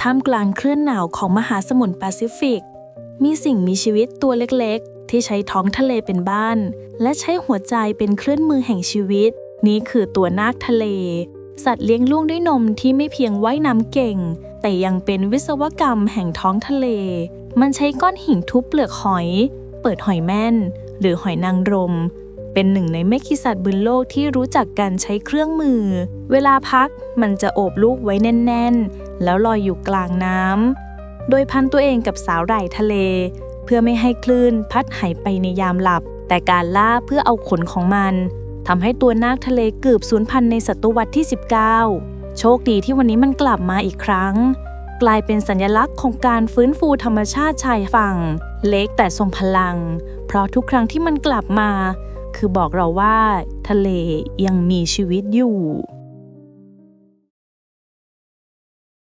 ท่ามกลางคลื่นหนาวของมหาสมุทรแปซิฟิก มีสิ่งมีชีวิตตัวเล็กๆ ที่ใช้ท้องทะเลเป็นบ้าน และใช้หัวใจเป็นเครื่องมือแห่งชีวิต นี่คือตัวนาคทะเล สัตว์เลี้ยงลูกด้วยนมที่ไม่เพียงว่ายน้ำเก่ง แต่ยังเป็นวิศวกรรมแห่งท้องทะเล มันใช้ก้อนหินทุบเปลือกหอย เปิดหอยแม่น หรือหอยนางรมเป็นหนึ่งในไม่กี่สัตว์บนโลกที่รู้จักการใช้เครื่องมือ เวลาพักมันจะโอบลูกไว้แน่นๆ แล้วลอยอยู่กลางน้ำ โดยพันตัวเองกับสาวไหล่ทะเล เพื่อไม่ให้คลื่นพัดหายไปในยามหลับ แต่การล่าเพื่อเอาขนของมันทำให้ตัวนาคทะเลเกือบสูญพันธุ์ในศตวรรษที่ 19 โชคดีที่วันนี้มันกลับมาอีกครั้ง กลายเป็นสัญลักษณ์ของการฟื้นฟูธรรมชาติชายฝั่ง เล็กแต่ทรงพลัง เพราะทุกครั้งที่มันกลับมา คือบอกเราว่า ทะเลยังมีชีวิตอยู่